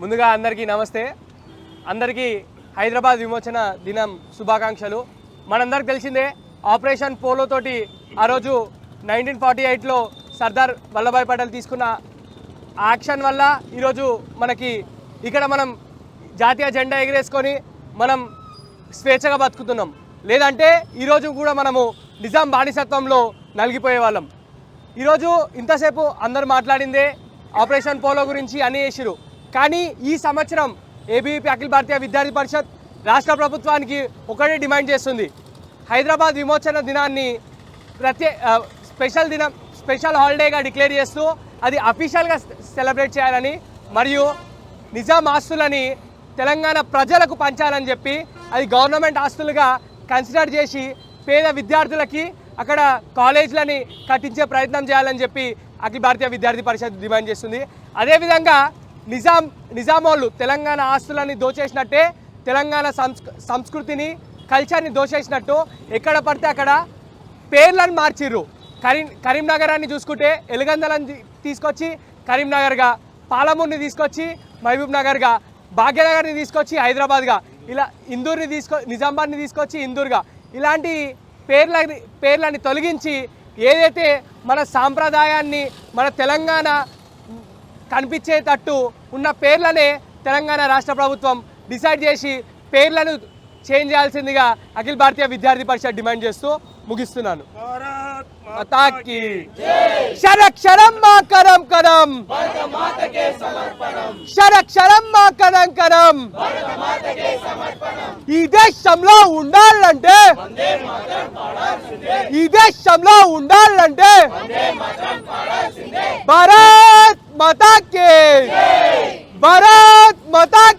ముందుగా అందరికీ నమస్తే. అందరికీ హైదరాబాద్ విమోచన దినం శుభాకాంక్షలు. మనందరికి తెలిసిందే ఆపరేషన్ పోలో తోటి ఆ రోజు నైన్టీన్ ఫార్టీ ఎయిట్లో సర్దార్ వల్లభాయ్ పటేల్ తీసుకున్న యాక్షన్ వల్ల ఈరోజు మనకి ఇక్కడ మనం జాతీయ జెండా ఎగరేసుకొని మనం స్వేచ్ఛగా బతుకుతున్నాం. లేదంటే ఈరోజు కూడా మనము నిజాం బానిసత్వంలో నలిగిపోయే వాళ్ళం. ఈరోజు ఇంతసేపు అందరు మాట్లాడిందే ఆపరేషన్ పోలో గురించి అని చేసిరు కానీ ఈ సంవత్సరం ఏబీవీపీ అఖిల భారతీయ విద్యార్థి పరిషత్ రాష్ట్ర ప్రభుత్వానికి ఒకటే డిమాండ్ చేస్తుంది. హైదరాబాద్ విమోచన దినాన్ని ప్రత్యే స్పెషల్ దినం స్పెషల్ హాలిడేగా డిక్లేర్ చేస్తూ అది అఫీషియల్గా సెలబ్రేట్ చేయాలని మరియు నిజాం ఆస్తులని తెలంగాణ ప్రజలకు పంచాలని చెప్పి అది గవర్నమెంట్ ఆస్తులుగా కన్సిడర్ చేసి పేద విద్యార్థులకి అక్కడ కాలేజీలని కట్టించే ప్రయత్నం చేయాలని చెప్పి అఖిల భారతీయ విద్యార్థి పరిషత్ డిమాండ్ చేస్తుంది. అదేవిధంగా నిజాం నిజామోళ్ళు తెలంగాణ ఆస్తులని దోచేసినట్టే తెలంగాణ సంస్క సంస్కృతిని కల్చర్ని దోచేసినట్టు ఎక్కడ పడితే అక్కడ పేర్లను మార్చిర్రు. కరీం కరీంనగరాన్ని చూసుకుంటే ఎలుగందలని తీసుకొచ్చి కరీంనగర్గా పాలమూరుని తీసుకొచ్చి మహబూబ్ నగర్గా భాగ్యనగర్ని తీసుకొచ్చి హైదరాబాద్గా ఇలా ఇందూర్ని తీసుకో నిజామాబాద్ని తీసుకొచ్చి ఇందూర్గా ఇలాంటి పేర్లని పేర్లని తొలగించి ఏదైతే మన సాంప్రదాయాన్ని మన తెలంగాణ కనిపించేటట్టు ఉన్న పేర్లనే తెలంగాణ రాష్ట్ర ప్రభుత్వం డిసైడ్ చేసి పేర్లను చేంజ్ చేయాల్సిందిగా అఖిల భారతీయ విద్యార్థి పరిషత్ డిమాండ్ చేస్తూ ముగిస్తున్నాను. మాతాకి శరక్షరం మా కరం కరం. శరక్షరం మా కరం కరం. ఈ దేశంలో ఉండాలంటే ఈ దేశంలో ఉండాలంటే భారత్ माता के। भारत माता